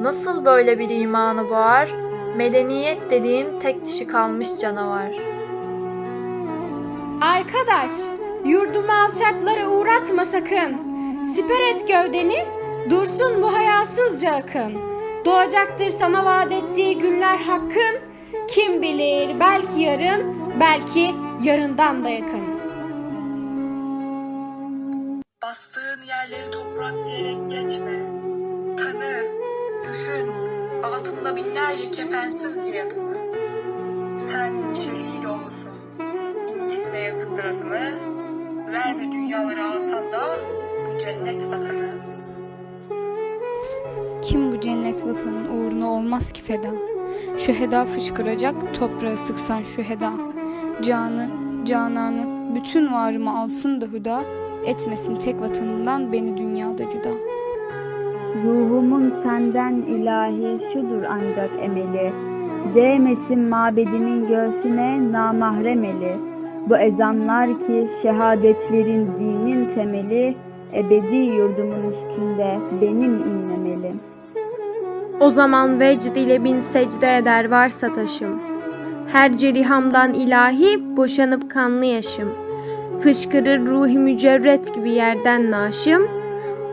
nasıl böyle bir imanı boğar? Medeniyet dediğin tek dişi kalmış canavar. Arkadaş, yurdumu alçaklara uğratma sakın. Siper et gövdeni, dursun bu hayasızca akın. Doğacaktır sana vaat ettiği günler hakkın. Kim bilir belki yarın, belki yarından da yakın. Bastığın yerleri toprak diyerek geçme. Tanı, düşün, altında binlerce kefensizce yatını. Sen şehit olsun, incitme yazık tarafını. Verme dünyaları alsan da bu cennet vatanı. Kim bu cennet vatanın uğruna olmaz ki feda? Şüheda fışkıracak, toprağı sıksan şüheda. Canı, cananı, bütün varımı alsın da hüda, etmesin tek vatanından beni dünyada cüda. Ruhumun senden ilahi şudur ancak emeli. Değmesin mabedimin göğsüne namahrem eli. Bu ezanlar ki şehadetlerin dinin temeli, ebedi yurdumun üstünde benim inlemeli. O zaman vecd ile bin secde eder varsa taşım. Her cerihamdan ilahi boşanıp kanlı yaşım. Fışkırır ruhi mücerret gibi yerden naşım.